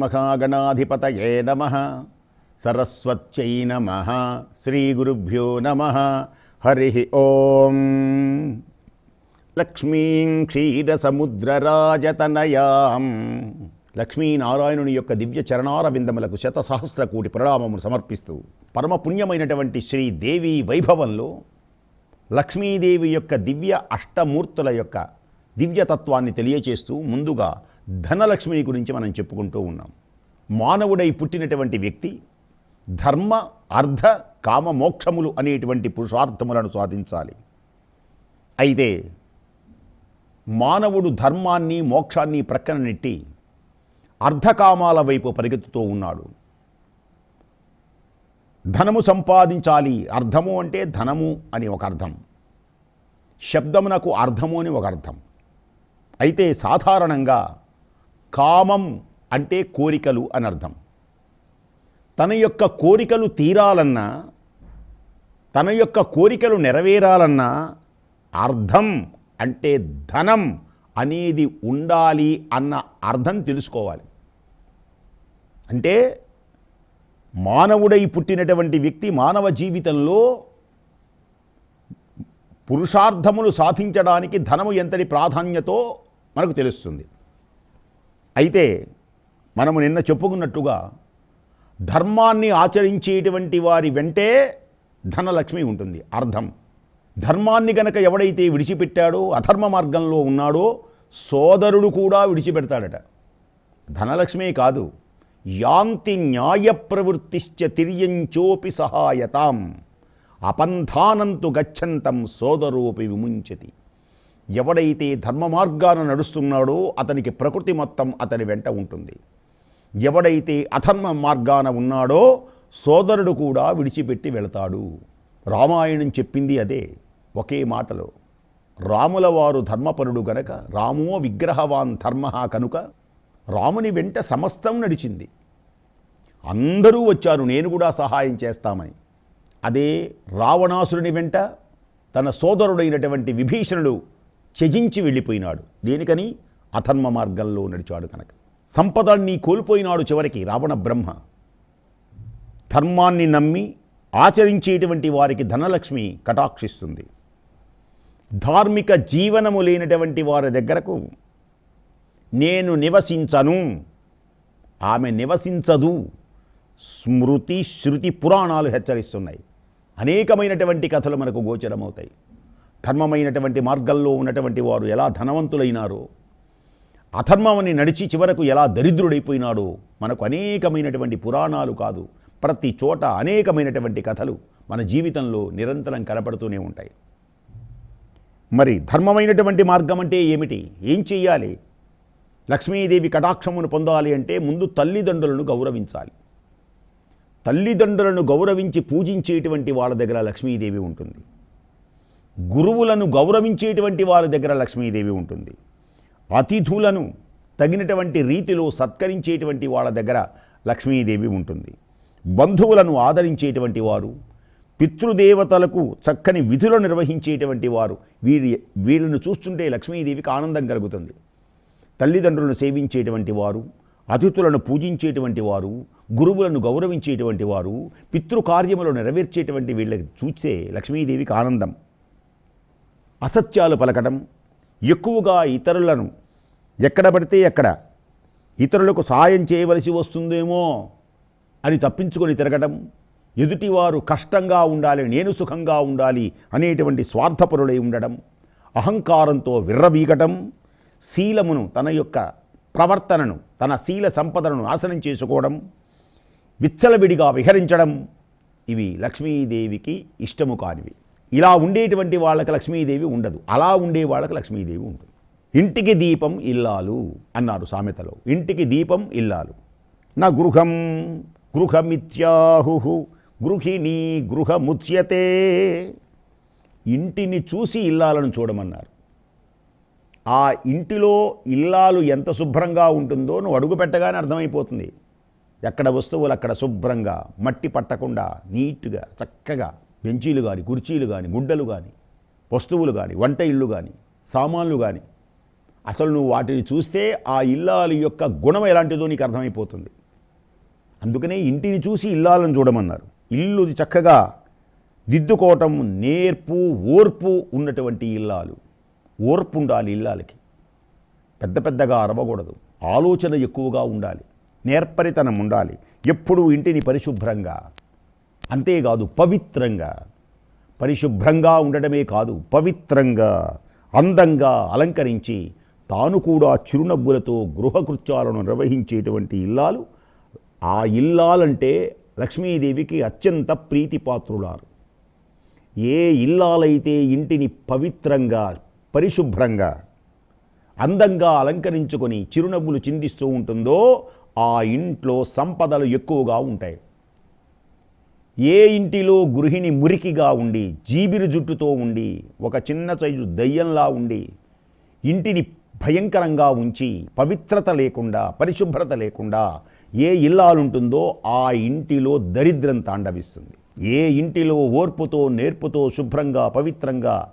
శ్రీమహాగణాధిపతయే నమ. సరస్వత్యై నమ. శ్రీగురుభ్యో నమ. హరి ఓం. లక్ష్మీం క్షీరసముద్రరాజతనయాం. లక్ష్మీనారాయణుని యొక్క దివ్య చరణారవిందములకు శతసహస్రకూటి ప్రణామము కోటి ప్రణామమును సమర్పిస్తూ పరమ పుణ్యమైనటువంటి శ్రీదేవి వైభవంలో లక్ష్మీదేవి యొక్క దివ్య అష్టమూర్తుల యొక్క దివ్యతత్వాన్ని తెలియచేస్తూ ముందుగా ధనలక్ష్మిని గురించి మనం చెప్పుకుంటూ ఉన్నాం. మానవుడై పుట్టినటువంటి వ్యక్తి ధర్మ అర్ధ కామ మోక్షములు అనేటువంటి పురుషార్థములను సాధించాలి. అయితే మానవుడు ధర్మాన్ని మోక్షాన్ని ప్రక్కన నెట్టి అర్ధకామాల వైపు పరిగెత్తుతూ ఉన్నాడు. ధనము సంపాదించాలి. అర్థము అంటే ధనము అని ఒక అర్థం. శబ్దమునకు అర్థము అని ఒక అర్థం. అయితే సాధారణంగా కామం అంటే కోరికలు అని అర్థం తన యొక్క కోరికలు తీరాలన్నా తన యొక్క కోరికలు నెరవేరాలన్నా అర్థం అంటే ధనం అనేది ఉండాలి అన్న అర్థం తెలుసుకోవాలి. అంటే మానవుడై పుట్టినటువంటి వ్యక్తి మానవ జీవితంలో పురుషార్థములు సాధించడానికి ధనము ఎంతటి ప్రాధాన్యతో మనకు తెలుస్తుంది. అయితే మనము నిన్న చెప్పుకున్నట్టుగా ధర్మాన్ని ఆచరించేటువంటి వారి వెంటే ధనలక్ష్మి ఉంటుంది అర్థం ధర్మాన్ని గనక ఎవడైతే విడిచిపెట్టాడో అధర్మ మార్గంలో ఉన్నాడో సోదరుడు కూడా విడిచిపెడతాడట. ధనలక్ష్మే కాదు యాంతి న్యాయ ప్రవృత్తిశ్చ తిర్యంచోపి సహాయతాం అపంథానంతు గచ్చంతం సోదరోపి విముంచతి. ఎవడైతే ధర్మ మార్గాన నడుస్తున్నాడో అతనికి ప్రకృతి మొత్తం అతని వెంట ఉంటుంది. ఎవడైతే అధర్మ మార్గాన ఉన్నాడో సోదరుడు కూడా విడిచిపెట్టి వెళతాడు. రామాయణం చెప్పింది అదే ఒకే మాటలో. రాముల వారు ధర్మపరుడు గనక రామో విగ్రహవాన్ ధర్మ కనుక రాముని వెంట సమస్తం నడిచింది. అందరూ వచ్చారు నేను కూడా సహాయం చేస్తామని. అదే రావణాసురుని వెంట తన సోదరుడైనటువంటి విభీషణుడు త్యజించి వెళ్ళిపోయినాడు. దేనికని? అధర్మ మార్గంలో నడిచాడు కనుక. సంపదాన్ని కోల్పోయినాడు చివరికి రావణ బ్రహ్మ. ధర్మాన్ని నమ్మి ఆచరించేటువంటి వారికి ధనలక్ష్మి కటాక్షిస్తుంది. ధార్మిక జీవనము లేనటువంటి వారి దగ్గరకు నేను నివసించను. ఆమె నివసించదు. స్మృతి శృతి పురాణాలు హెచ్చరిస్తున్నాయి. అనేకమైనటువంటి కథలు మనకు గోచరమవుతాయి. ధర్మమైనటువంటి మార్గంలో ఉన్నటువంటి వారు ఎలా ధనవంతులైనారో అధర్మమని నడిచి చివరకు ఎలా దరిద్రుడైపోయినాడో మనకు అనేకమైనటువంటి పురాణాలు కాదు. ప్రతి చోట అనేకమైనటువంటి కథలు మన జీవితంలో నిరంతరం కనపడుతూనే ఉంటాయి. మరి ధర్మమైనటువంటి మార్గం అంటే ఏమిటి? ఏం చెయ్యాలి? లక్ష్మీదేవి కటాక్షమును పొందాలి అంటే ముందు తల్లిదండ్రులను గౌరవించాలి. తల్లిదండ్రులను గౌరవించి పూజించేటువంటి వాళ్ళ దగ్గర లక్ష్మీదేవి ఉంటుంది. గురువులను గౌరవించేటువంటి వారి దగ్గర లక్ష్మీదేవి ఉంటుంది. అతిథులను తగినటువంటి రీతిలో సత్కరించేటువంటి వాళ్ళ దగ్గర లక్ష్మీదేవి ఉంటుంది. బంధువులను ఆదరించేటువంటి వారు పితృదేవతలకు చక్కని విధులు నిర్వహించేటువంటి వారు వీరి వీళ్ళను చూస్తుంటే లక్ష్మీదేవికి ఆనందం కలుగుతుంది. తల్లిదండ్రులను సేవించేటువంటి వారు అతిథులను పూజించేటువంటి వారు గురువులను గౌరవించేటువంటి వారు పితృకార్యములు నెరవేర్చేటువంటి వీళ్ళకి చూస్తే లక్ష్మీదేవికి ఆనందం. అసత్యాలు పలకడం ఎక్కువగా ఇతరులను ఎక్కడ పడితే ఎక్కడ ఇతరులకు సాయం చేయవలసి వస్తుందేమో అని తప్పించుకొని తిరగడం ఎదుటివారు కష్టంగా ఉండాలి నేను సుఖంగా ఉండాలి అనేటువంటి స్వార్థపరుడై ఉండడం అహంకారంతో విర్రవీగటం శీలమును తన యొక్క ప్రవర్తనను తన శీల సంపదను నాశనం చేసుకోవడం విచ్చలవిడిగా విహరించడం ఇవి లక్ష్మీదేవికి ఇష్టము కానివి. ఇలా ఉండేటువంటి వాళ్ళకి లక్ష్మీదేవి ఉండదు. అలా ఉండే వాళ్ళకి లక్ష్మీదేవి ఉంటుంది ఇంటికి దీపం ఇల్లాలు అన్నారు సామెతలో. ఇంటికి దీపం ఇల్లాలు. నా గృహం గృహమిత్యాహు గృహిణీ గృహముచ్యతే. ఇంటిని చూసి ఇల్లాలను చూడమన్నారు. ఆ ఇంటిలో ఇల్లాలు ఎంత శుభ్రంగా ఉంటుందో నువ్వు అడుగు పెట్టగానే అర్థమైపోతుంది. ఎక్కడ వస్తువులు అక్కడ శుభ్రంగా మట్టి పట్టకుండా నీట్గా చక్కగా బెంచీలు కానీ కుర్చీలు కానీ గుడ్డలు కానీ వస్తువులు కానీ వంట ఇళ్ళు కానీ సామాన్లు కానీ అసలు నువ్వు వాటిని చూస్తే ఆ ఇల్లాలు యొక్క గుణం ఎలాంటిదో నీకు అర్థమైపోతుంది. అందుకనే ఇంటిని చూసి ఇల్లాలను చూడమన్నారు. ఇల్లు చక్కగా దిద్దుకోవటం నేర్పు ఓర్పు ఉన్నటువంటి ఇల్లాలు. ఓర్పు ఉండాలి ఇల్లాలకి. పెద్ద పెద్దగా అరవకూడదు. ఆలోచన ఎక్కువగా ఉండాలి. నేర్పరితనం ఉండాలి. ఎప్పుడూ ఇంటిని పరిశుభ్రంగా. అంతేకాదు పవిత్రంగా. పరిశుభ్రంగా ఉండడమే కాదు పవిత్రంగా అందంగా అలంకరించి తాను కూడా చిరునవ్వులతో గృహకృత్యాలను నిర్వహించేటువంటి ఇల్లాలు ఆ ఇల్లాలంటే లక్ష్మీదేవికి అత్యంత ప్రీతిపాత్రులారు. ఏ ఇల్లాలైతే ఇంటిని పవిత్రంగా పరిశుభ్రంగా అందంగా అలంకరించుకొని చిరునవ్వులు చిందిస్తూ ఉంటుందో ఆ ఇంట్లో సంపదలు ఎక్కువగా ఉంటాయి. ఏ ఇంటిలో గృహిణి మురికిగా ఉండి జీబిరి జుట్టుతో ఉండి ఒక చిన్న సైజు దయ్యంలా ఉండి ఇంటిని భయంకరంగా ఉంచి పవిత్రత లేకుండా పరిశుభ్రత లేకుండా ఏ ఇల్లాలుంటుందో ఆ ఇంటిలో దరిద్రం తాండవిస్తుంది. ఏ ఇంటిలో ఓర్పుతో నేర్పుతో శుభ్రంగా పవిత్రంగా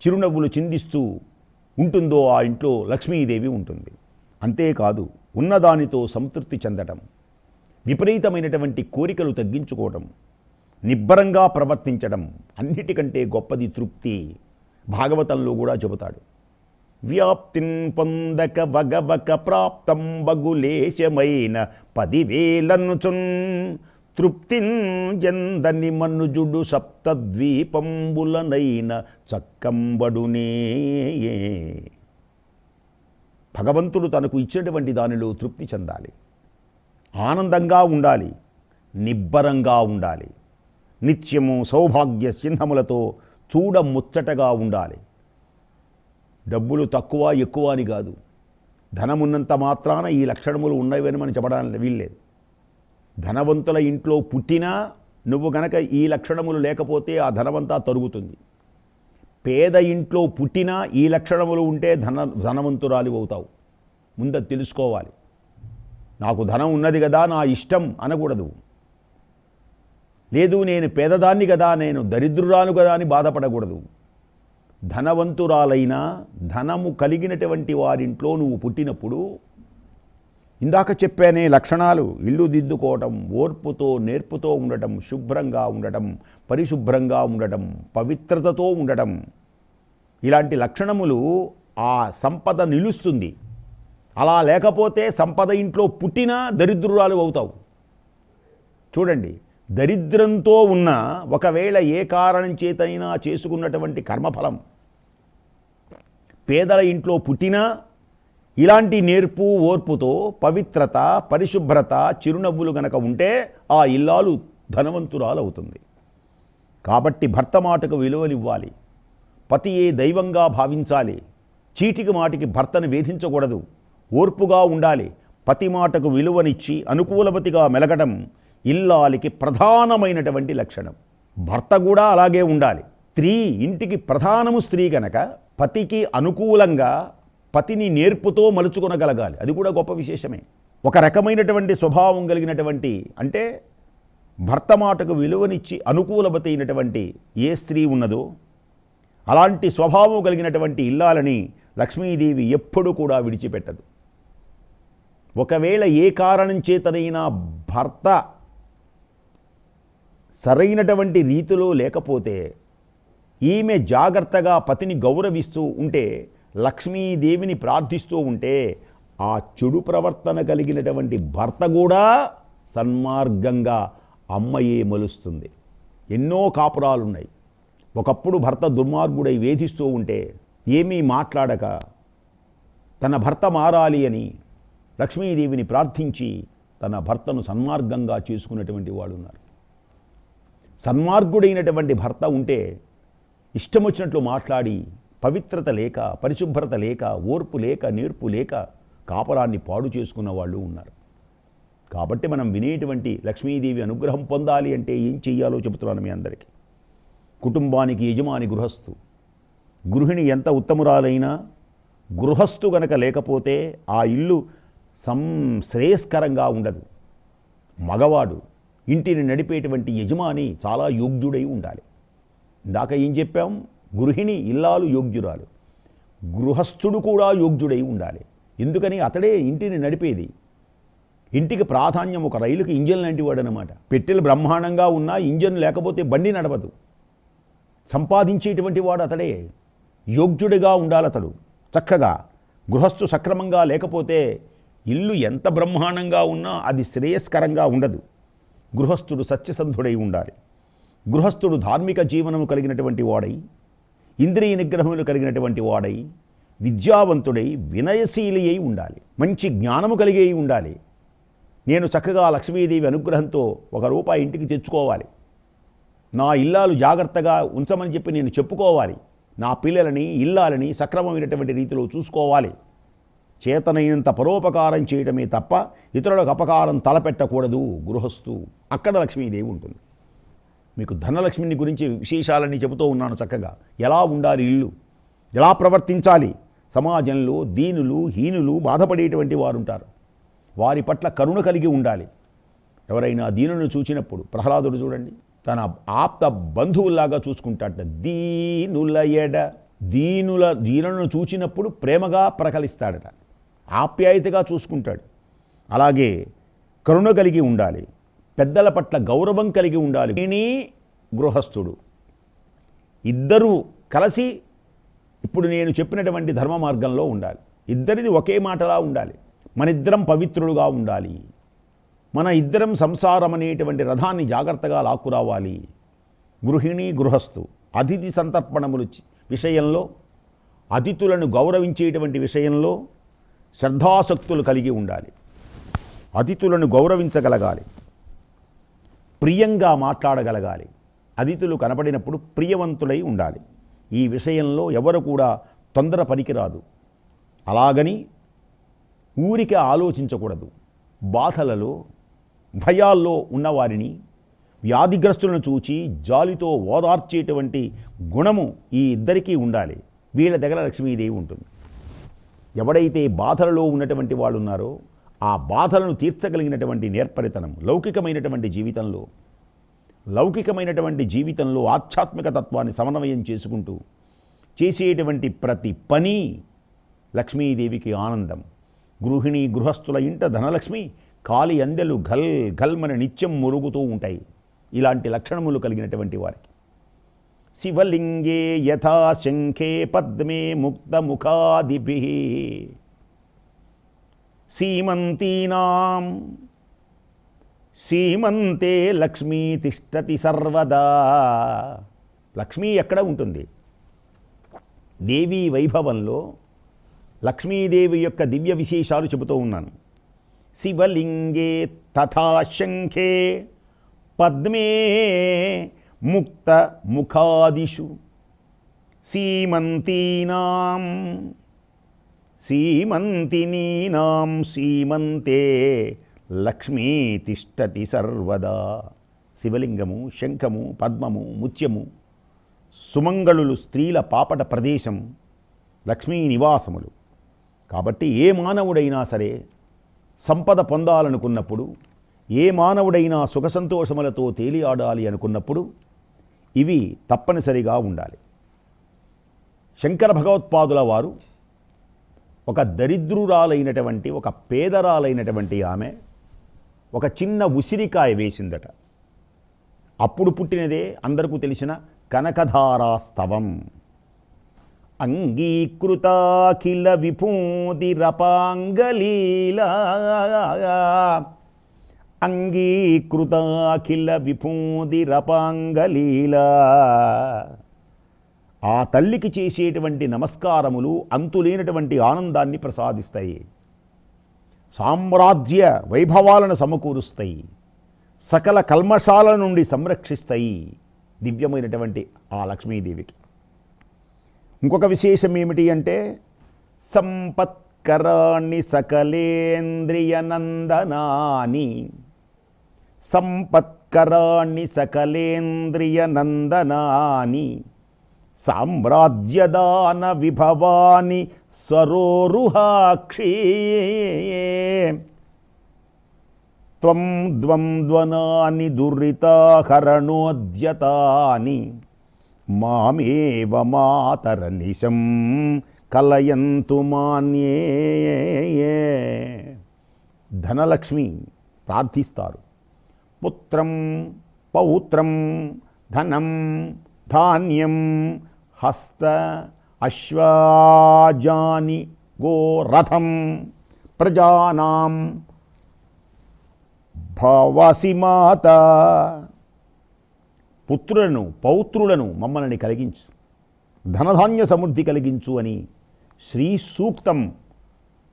చిరునవ్వులు చిందిస్తూ ఉంటుందో ఆ ఇంట్లో లక్ష్మీదేవి ఉంటుంది. అంతేకాదు ఉన్నదానితో సంతృప్తి చెందటం విపరీతమైనటువంటి కోరికలు తగ్గించుకోవడం నిబ్బరంగా ప్రవర్తించడం అన్నిటికంటే గొప్పది తృప్తి భాగవతంలో కూడా చెబుతాడు. వ్యాప్తిన్ పొందక వగవక ప్రాప్తం బగులేశమైన పదివేలనుచున్ తృప్తిన్ ఎందని మనుజుడు సప్తద్వీపంబులనైన చక్కంబడునే భగవంతుడు తనకు ఇచ్చినటువంటి దానిలో తృప్తి చెందాలి. ఆనందంగా ఉండాలి. నిబ్బరంగా ఉండాలి. నిత్యము సౌభాగ్య చిహ్నములతో చూడ ముచ్చటగా ఉండాలి. డబ్బులు తక్కువ ఎక్కువ అని కాదు. ధనమున్నంత మాత్రాన ఈ లక్షణములు ఉన్నవని మనం చెప్పడానికి వీల్లేదు. ధనవంతుల ఇంట్లో పుట్టినా నువ్వు గనక ఈ లక్షణములు లేకపోతే ఆ ధనవంతా తరుగుతుంది. పేద ఇంట్లో పుట్టినా ఈ లక్షణములు ఉంటే ధన ధనవంతురాలి అవుతావు. ముందు తెలుసుకోవాలి. నాకు ధనం ఉన్నది కదా నా ఇష్టం అనకూడదు. లేదు నేను పేదదాన్ని కదా నేను దరిద్రురాలు కదా అని బాధపడకూడదు. ధనవంతురాలైన ధనము కలిగినటువంటి వారింట్లో నువ్వు పుట్టినప్పుడు ఇందాక చెప్పానే లక్షణాలు ఇల్లు దిద్దుకోవటం ఓర్పుతో నేర్పుతో ఉండటం శుభ్రంగా ఉండటం పరిశుభ్రంగా ఉండటం పవిత్రతతో ఉండటం ఇలాంటి లక్షణములు ఆ సంపద నిలుస్తుంది. అలా లేకపోతే సంపద ఇంట్లో పుట్టినా దరిద్రురాలు అవుతావు. చూడండి దరిద్రంతో ఉన్న ఒకవేళ ఏ కారణం చేతైనా చేసుకున్నటువంటి కర్మఫలం. పేదల ఇంట్లో పుట్టినా ఇలాంటి నేర్పు ఓర్పుతో పవిత్రత పరిశుభ్రత చిరునవ్వులు గనక ఉంటే ఆ ఇల్లాలు ధనవంతురాలు అవుతుంది కాబట్టి భర్త మాటకు విలువలివ్వాలి పతియే దైవంగా భావించాలి. చీటికి మాటికి భర్తను వేధించకూడదు. ఓర్పుగా ఉండాలి. పతి మాటకు విలువనిచ్చి అనుకూలవతిగా మెలగడం ఇల్లాలికి ప్రధానమైనటువంటి లక్షణం. భర్త కూడా అలాగే ఉండాలి. స్త్రీ ఇంటికి ప్రధానము స్త్రీ గనక పతికి అనుకూలంగా పతిని నేర్పుతో మలుచుకొనగలగాలి. అది కూడా గొప్ప విశేషమే. ఒక రకమైనటువంటి స్వభావం కలిగినటువంటి అంటే భర్త మాటకు విలువనిచ్చి అనుకూలమతైనటువంటి అయినటువంటి ఏ స్త్రీ ఉన్నదో అలాంటి స్వభావం కలిగినటువంటి ఇల్లాలని లక్ష్మీదేవి ఎప్పుడు కూడా విడిచిపెట్టదు. ఒకవేళ ఏ కారణం చేతనైనా భర్త సరైనటువంటి రీతిలో లేకపోతే ఈమె జాగ్రత్తగా పతిని గౌరవిస్తూ ఉంటే లక్ష్మీదేవిని ప్రార్థిస్తూ ఉంటే ఆ చెడు ప్రవర్తన కలిగినటువంటి భర్త కూడా సన్మార్గంగా అమ్మయే మలుస్తుంది. ఎన్నో కాపురాలున్నాయి. ఒకప్పుడు భర్త దుర్మార్గుడై వేధిస్తూ ఉంటే ఏమీ మాట్లాడక తన భర్త మారాలి అని లక్ష్మీదేవిని ప్రార్థించి తన భర్తను సన్మార్గంగా చేసుకున్నటువంటి వాళ్ళు ఉన్నారు సన్మార్గుడైనటువంటి భర్త ఉంటే ఇష్టం వచ్చినట్లు మాట్లాడి పవిత్రత లేక పరిశుభ్రత లేక ఓర్పు లేక నేర్పు లేక కాపరాన్ని పాడు చేసుకున్న వాళ్ళు ఉన్నారు. కాబట్టి మనం వినేటువంటి లక్ష్మీదేవి అనుగ్రహం పొందాలి అంటే ఏం చెయ్యాలో చెబుతున్నాను మీ అందరికీ. కుటుంబానికి యజమాని గృహస్థు. గృహిణి ఎంత ఉత్తమురాలైనా గృహస్థు గనక లేకపోతే ఆ ఇల్లు సం శ్రేయస్కరంగా ఉండదు. మగవాడు ఇంటిని నడిపేటువంటి యజమాని చాలా యోగ్యుడై ఉండాలి. ఇందాక ఏం చెప్పాం? గృహిణి ఇల్లాలు యోగ్యురాలు. గృహస్థుడు కూడా యోగ్యుడై ఉండాలి. ఎందుకని? అతడే ఇంటిని నడిపేది. ఇంటికి ప్రాధాన్యం ఒక రైలుకి ఇంజన్ లాంటి వాడు అనమాట పెట్టెలు బ్రహ్మాండంగా ఉన్నా ఇంజన్ లేకపోతే బండి నడవదు. సంపాదించేటువంటి వాడు అతడే. యోగ్యుడిగా ఉండాలి అతడు చక్కగా గృహస్థు సక్రమంగా లేకపోతే ఇల్లు ఎంత బ్రహ్మాండంగా ఉన్నా అది శ్రేయస్కరంగా ఉండదు. గృహస్థుడు సత్యసంధుడై ఉండాలి. గృహస్థుడు ధార్మిక జీవనము కలిగినటువంటి వాడై ఇంద్రియ నిగ్రహములు కలిగినటువంటి వాడై విద్యావంతుడై వినయశీలి అయి ఉండాలి. మంచి జ్ఞానము కలిగి ఉండాలి. నేను చక్కగా లక్ష్మీదేవి అనుగ్రహంతో ఒక రూపాయి ఇంటికి తెచ్చుకోవాలి. నా ఇల్లాలు జాగ్రత్తగా ఉంచమని చెప్పి నేను చెప్పుకోవాలి. నా పిల్లలని ఇల్లాలని సక్రమమైనటువంటి రీతిలో చూసుకోవాలి. చేతనైనంత పరోపకారం చేయడమే తప్ప ఇతరులకు అపకారం తలపెట్టకూడదు గృహస్థు. అక్కడ లక్ష్మీదేవి ఉంటుంది. మీకు ధనలక్ష్మిని గురించి విశేషాలన్నీ చెబుతూ ఉన్నాను చక్కగా. ఎలా ఉండాలి ఇల్లు? ఎలా ప్రవర్తించాలి? సమాజంలో దీనులు హీనులు బాధపడేటువంటి వారు ఉంటారు వారి పట్ల కరుణ కలిగి ఉండాలి. ఎవరైనా దీనులను చూచినప్పుడు ప్రహ్లాదుడు చూడండి తన ఆప్త బంధువుల్లాగా చూసుకుంటాట దీనుల ఎడ దీనుల దీనులను చూచినప్పుడు ప్రేమగా ప్రకలిస్తాడట ఆప్యాయతగా చూసుకుంటాడు. అలాగే కరుణ కలిగి ఉండాలి. పెద్దల పట్ల గౌరవం కలిగి ఉండాలి. ఈయనీ గృహస్థుడు. ఇద్దరూ కలిసి ఇప్పుడు నేను చెప్పినటువంటి ధర్మ మార్గంలో ఉండాలి. ఇద్దరిది ఒకే మాటలా ఉండాలి. మనిద్దరం పవిత్రులుగా ఉండాలి. మన ఇద్దరం సంసారం అనేటువంటి రథాన్ని జాగ్రత్తగా లాక్కురావాలి. గృహిణి గృహస్థు అతిథి సంతర్పణములు విషయంలో అతిథులను గౌరవించేటువంటి విషయంలో శ్రద్ధాసక్తులు కలిగి ఉండాలి. అతిథులను గౌరవించగలగాలి. ప్రియంగా మాట్లాడగలగాలి. అతిథులు కనపడినప్పుడు ప్రియవంతులై ఉండాలి. ఈ విషయంలో ఎవరు కూడా తొందర పనికిరాదు. అలాగని ఊరికే ఆలోచించకూడదు. బాధలలో భయాల్లో ఉన్నవారిని వ్యాధిగ్రస్తులను చూచి జాలితో ఓదార్చేటువంటి గుణము ఈ ఇద్దరికీ ఉండాలి. వీళ్ళ దగ్గర లక్ష్మీదేవి ఉంటుంది. ఎవడైతే బాధలలో ఉన్నటువంటి వాళ్ళు ఉన్నారో ఆ బాధలను తీర్చగలిగినటువంటి నేర్పరితనం లౌకికమైనటువంటి జీవితంలో లౌకికమైనటువంటి జీవితంలో ఆధ్యాత్మిక తత్వాన్ని సమన్వయం చేసుకుంటూ చేసేటువంటి ప్రతి పని లక్ష్మీదేవికి ఆనందం. గృహిణి గృహస్థుల ఇంట ధనలక్ష్మి కాలి అందెలు ఘల్ ఘల్మని నిత్యం మురుగుతూ ఉంటాయి. ఇలాంటి లక్షణములు కలిగినటువంటి వారికి. శివలింగే యథా శంఖే పద్మే ముక్తముఖాదిభి సీమంతీనాం సీమంతే లక్ష్మీ తిష్టతి సర్వదా. లక్ష్మీ ఎక్కడ ఉంటుంది? దేవీ వైభవంలో లక్ష్మీదేవి యొక్క దివ్య విశేషాలు చెబుతూ ఉన్నాను. శివలింగే తథా శంఖే పద్మే ముక్త ముఖాదిషు సీమంతీనాం సీమంతినీనాం సీమంతే లక్ష్మీ తిష్టతి సర్వదా. శివలింగము శంఖము పద్మము ముత్యము సుమంగళులు స్త్రీల పాపట ప్రదేశం లక్ష్మీ నివాసములు. కాబట్టి ఏ మానవుడైనా సరే సంపద పొందాలనుకున్నప్పుడు ఏ మానవుడైనా సుఖ సంతోషములతో తేలియాడాలి అనుకున్నప్పుడు ఇవి తప్పనిసరిగా ఉండాలి. శంకర భగవత్పాదుల వారు ఒక దరిద్రురాలైనటువంటి ఒక పేదరాలైనటువంటి ఆమె ఒక చిన్న ఉసిరికాయ వేసిందట. అప్పుడు పుట్టినదే అందరికీ తెలిసిన కనకధారాస్తవం. అంగీకృతాఖిల విభూతిరపాంగలీలా అంగీకృతాఖిల విభూతిరపాంగలీలా ఆ తల్లికి చేసేటువంటి నమస్కారములు అంతులేనటువంటి ఆనందాన్ని ప్రసాదిస్తాయి. సామ్రాజ్య వైభవాలను సమకూరుస్తాయి. సకల కల్మషాల నుండి సంరక్షిస్తాయి దివ్యమైనటువంటి ఆ లక్ష్మీదేవికి. ఇంకొక విశేషం ఏమిటి అంటే సంపత్కరాణి సకలేంద్రియనందనాని సంపత్కరాణి సకలేంద్రియనందనాని సామ్రాజ్యదాన విభవాని స్వరోరుహాక్షీ త్వం ద్వంద్వనాని దురితాహరణోద్యతాని మామేవ మాతర నిశం కలయంతు మాన్యే. ధనలక్ష్మి ప్రార్థిస్తారు. పుత్రం పౌత్రం ధనం ధాన్యం హస్త అశ్వాజాని గోరథం ప్రజానాం భవసి మాత. పుత్రులను పౌత్రులను మమ్మల్ని కలిగించు. ధనధాన్య సమృద్ధి కలిగించు అని శ్రీ సూక్తం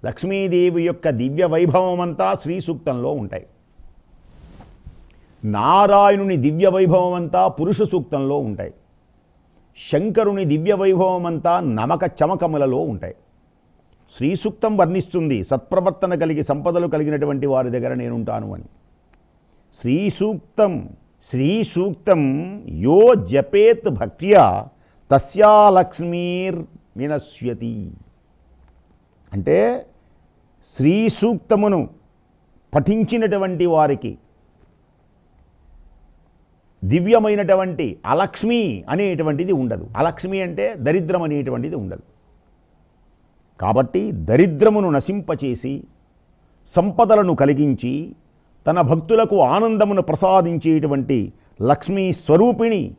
లక్ష్మీదేవి యొక్క దివ్య వైభవం అంతా శ్రీ సూక్తంలో ఉంటాయి. నారాయణుని దివ్య వైభవం అంతా పురుష సూక్తంలో ఉంటాయి. శంకరుని దివ్య వైభవం అంతా నమక చమకములలో ఉంటాయి. శ్రీ సూక్తం వర్ణిస్తుంది సత్ప్రవర్తన కలిగి సంపదలు కలిగినటువంటి వారి దగ్గర నేనుంటాను అని. శ్రీ సూక్తం శ్రీ సూక్తం యో జపేత్ భక్త్యా తస్యా లక్ష్మీర్ వినశ్యతి. అంటే శ్రీ సూక్తమును పఠించినటువంటి వారికి దివ్యమైనటువంటి అలక్ష్మి అనేటువంటిది ఉండదు. అలక్ష్మి అంటే దరిద్రం అనేటువంటిది ఉండదు. కాబట్టి దరిద్రమును నశింపచేసి సంపదలను కలిగించి తన భక్తులకు ఆనందమును ప్రసాదించేటువంటి లక్ష్మీ స్వరూపిణి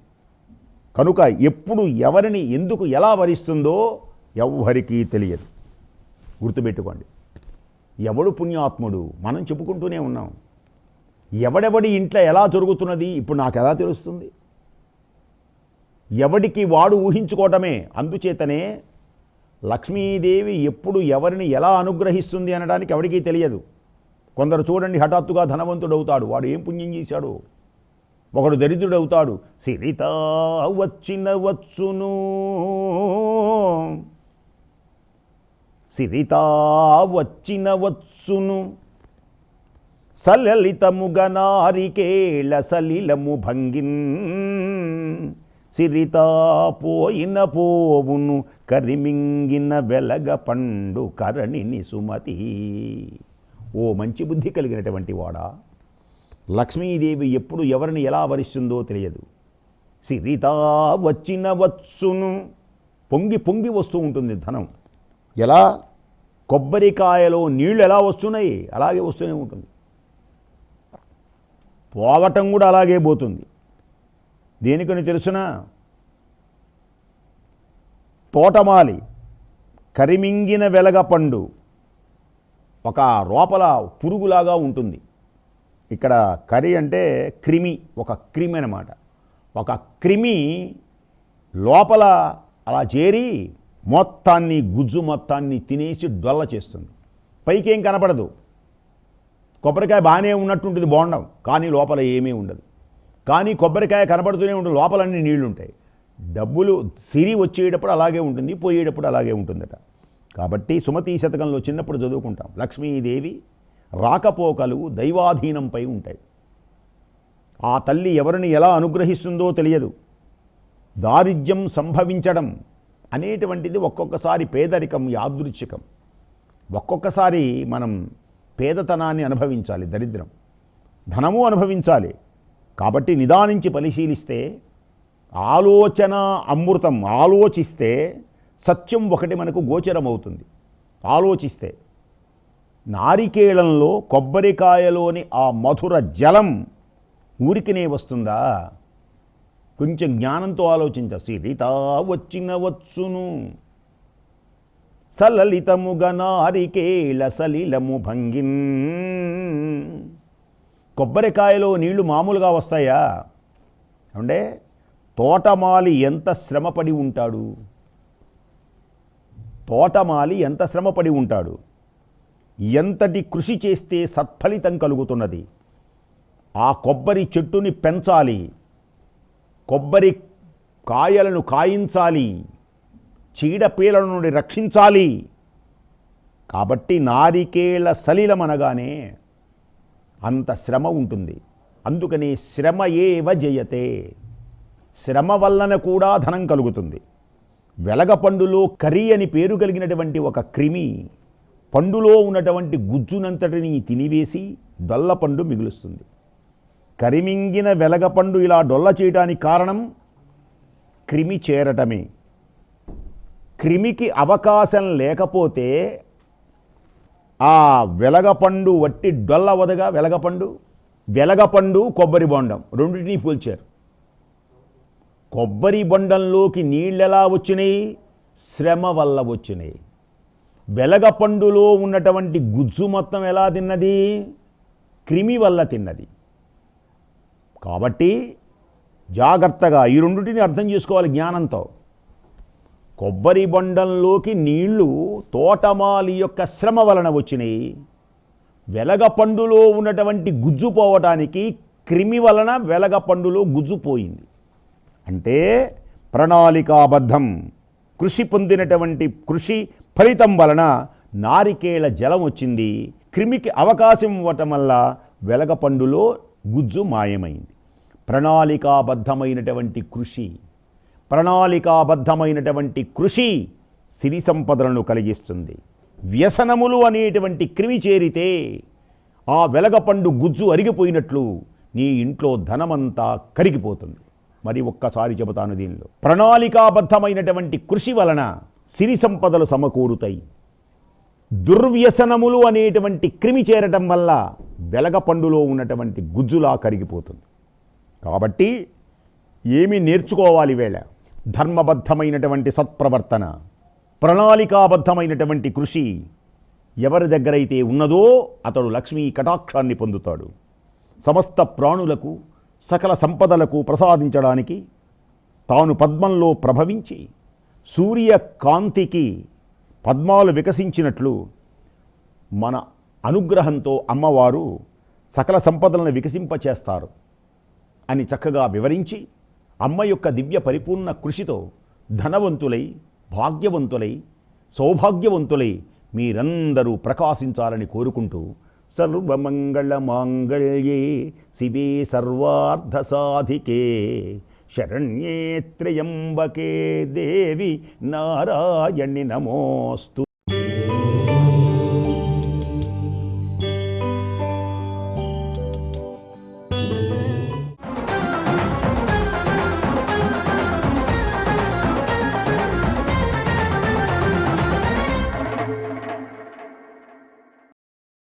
కనుక ఎప్పుడు ఎవరిని ఎందుకు ఎలా వరిస్తుందో ఎవ్వరికీ తెలియదు. గుర్తుపెట్టుకోండి. ఎవడు పుణ్యాత్ముడు? మనం చెప్పుకుంటూనే ఉన్నాం. ఎవడెవడి ఇంట్లో ఎలా జరుగుతున్నది? ఇప్పుడు నాకు ఎలా తెలుస్తుంది? ఎవడికి వాడు ఊహించుకోవటమే. అందుచేతనే లక్ష్మీదేవి ఎప్పుడు ఎవరిని ఎలా అనుగ్రహిస్తుంది అనడానికి ఎవరికీ తెలియదు. కొందరు చూడండి హఠాత్తుగా ధనవంతుడవుతాడు. వాడు ఏం పుణ్యం చేశాడు? ఒకడు దరిద్రుడవుతాడు. సిరిత వచ్చిన వచ్చును. సిరిత వచ్చిన వచ్చును. సలలితముగ నారికేళ సలిలము భంగిన్. సిరితా పోయిన పోవును కరిమింగిన వెలగ పండు కరణిని సుమతి. ఓ మంచి బుద్ధి కలిగినటువంటి వాడా. లక్ష్మీదేవి ఎప్పుడు ఎవరిని ఎలా వరిస్తుందో తెలియదు. సిరితా వచ్చిన వచ్చును పొంగి పొంగి వస్తూ ఉంటుంది ధనం. ఎలా? కొబ్బరికాయలో నీళ్ళు ఎలా వస్తున్నాయి? అలాగే వస్తూనే ఉంటుంది. పోవటం కూడా అలాగే పోతుంది. దేనికని తెలుసిన? తోటమాలి కరిమింగిన వెలగ పండు ఒక లోపల పురుగులాగా ఉంటుంది. ఇక్కడ కరి అంటే క్రిమి ఒక క్రిమి అనమాట ఒక క్రిమి లోపల అలా చేరి మొత్తాన్ని గుజ్జు మొత్తాన్ని తినేసి డొల్ల చేస్తుంది. పైకి ఏం కనపడదు. కొబ్బరికాయ బాగానే ఉన్నట్టుంటుంది బోండం కానీ లోపల ఏమీ ఉండదు. కానీ కొబ్బరికాయ కనబడుతూనే ఉంటుంది లోపలన్నీ నీళ్ళు ఉంటాయి డబ్బులు సిరి వచ్చేటప్పుడు అలాగే ఉంటుంది పోయేటప్పుడు అలాగే ఉంటుందట. కాబట్టి సుమతి శతకంలో చిన్నప్పుడు చదువుకుంటాం. లక్ష్మీదేవి రాకపోకలు దైవాధీనంపై ఉంటాయి. ఆ తల్లి ఎవరిని ఎలా అనుగ్రహిస్తుందో తెలియదు. దారిద్ర్యం సంభవించడం అనేటువంటిది ఒక్కొక్కసారి పేదరికం యాదృచ్ఛికం. ఒక్కొక్కసారి మనం పేదతనాన్ని అనుభవించాలి దరిద్రం. ధనము అనుభవించాలి. కాబట్టి నిదానించి పరిశీలిస్తే ఆలోచన అమృతం ఆలోచిస్తే సత్యం ఒకటి మనకు గోచరమవుతుంది. ఆలోచిస్తే. నారికేళంలో కొబ్బరికాయలోని ఆ మధుర జలం ఊరికినే వస్తుందా? కొంచెం జ్ఞానంతో ఆలోచించ. సిరిత వచ్చిన వచ్చును. సలలితముగ నారికేళ సలిలము భంగిన్ కొబ్బరికాయలో నీళ్ళు మామూలుగా వస్తాయా? అంటే తోటమాలి ఎంత శ్రమపడి ఉంటాడు? తోటమాలి ఎంత శ్రమపడి ఉంటాడు? ఎంతటి కృషి చేస్తే సత్ఫలితం కలుగుతున్నది? ఆ కొబ్బరి చెట్టుని పెంచాలి. కొబ్బరి కాయలను కాయించాలి. చీడపీలల నుండి రక్షించాలి. కాబట్టి నారికేళ సలిలమనగానే అంత శ్రమ ఉంటుంది. అందుకని శ్రమ ఏవ జయతే. శ్రమ వలన కూడా ధనం కలుగుతుంది. వెలగపండులో కరి అని పేరు కలిగినటువంటి ఒక క్రిమి పండులో ఉన్నటువంటి గుజ్జునంతటిని తినివేసి డొల్లపండు మిగులుస్తుంది. కరిమింగిన వెలగపండు ఇలా డొల్ల చేయడానికి కారణం క్రిమి చేరటమే. క్రిమికి అవకాశం లేకపోతే ఆ వెలగపండు వట్టి డొల్లవదగా వెలగపండు వెలగపండు కొబ్బరి బొండం రెండింటినీ పోల్చారు. కొబ్బరి బొండంలోకి నీళ్ళెలా వచ్చినాయి? శ్రమ వల్ల వచ్చినాయి. వెలగపండులో ఉన్నటువంటి గుజ్జు మొత్తం ఎలా తిన్నది? క్రిమి వల్ల తిన్నది. కాబట్టి జాగ్రత్తగా ఈ రెండింటిని అర్థం చేసుకోవాలి జ్ఞానంతో. కొబ్బరి బొండంలోకి నీళ్ళు తోటమాలి యొక్క శ్రమ వలన వచ్చినాయి. వెలగపండులో ఉన్నటువంటి గుజ్జు పోవటానికి క్రిమి వలన వెలగపండులో గుజ్జు పోయింది. అంటే ప్రణాళికాబద్ధం. కృషి పొందినటువంటి కృషి ఫలితం వలన నారికేళ జలం వచ్చింది. క్రిమికి అవకాశం ఇవ్వటం వల్ల వెలగపండులో గుజ్జు మాయమైంది. ప్రణాళికాబద్ధమైనటువంటి కృషి ప్రణాళికాబద్ధమైనటువంటి కృషి సిరి సంపదలను కలిగిస్తుంది. వ్యసనములు అనేటువంటి క్రిమి చేరితే ఆ వెలగపండు గుజ్జు అరిగిపోయినట్లు నీ ఇంట్లో ధనమంతా కరిగిపోతుంది. మరి ఒక్కసారి చెబుతాను దీనిలో. ప్రణాళికాబద్ధమైనటువంటి కృషి వలన సిరి సంపదలు సమకూరుతాయి. దుర్వ్యసనములు అనేటువంటి క్రిమి చేరటం వల్ల వెలగపండులో ఉన్నటువంటి గుజ్జులా కరిగిపోతుంది. కాబట్టి ఏమి నేర్చుకోవాలి వేళ. ధర్మబద్ధమైనటువంటి సత్ప్రవర్తన ప్రణాళికాబద్ధమైనటువంటి కృషి ఎవరి దగ్గరైతే ఉన్నదో అతడు లక్ష్మీ కటాక్షాన్ని పొందుతాడు. సమస్త ప్రాణులకు సకల సంపదలకు ప్రసాదించడానికి తాను పద్మంలో ప్రభవించి సూర్యకాంతికి పద్మాలు వికసించినట్లు మన అనుగ్రహంతో అమ్మవారు సకల సంపదలను వికసింపచేస్తారు అని చక్కగా వివరించి అమ్మ యొక్క దివ్య పరిపూర్ణ కృషితో ధనవంతులై భాగ్యవంతులై సౌభాగ్యవంతులై మీరందరూ ప్రకాశించాలని కోరుకుంటూ సర్వమంగళమాంగళ్యే శివే సర్వార్థ సాధికే శరణ్యే త్రయంబకే దేవి నారాయణి నమోస్తు.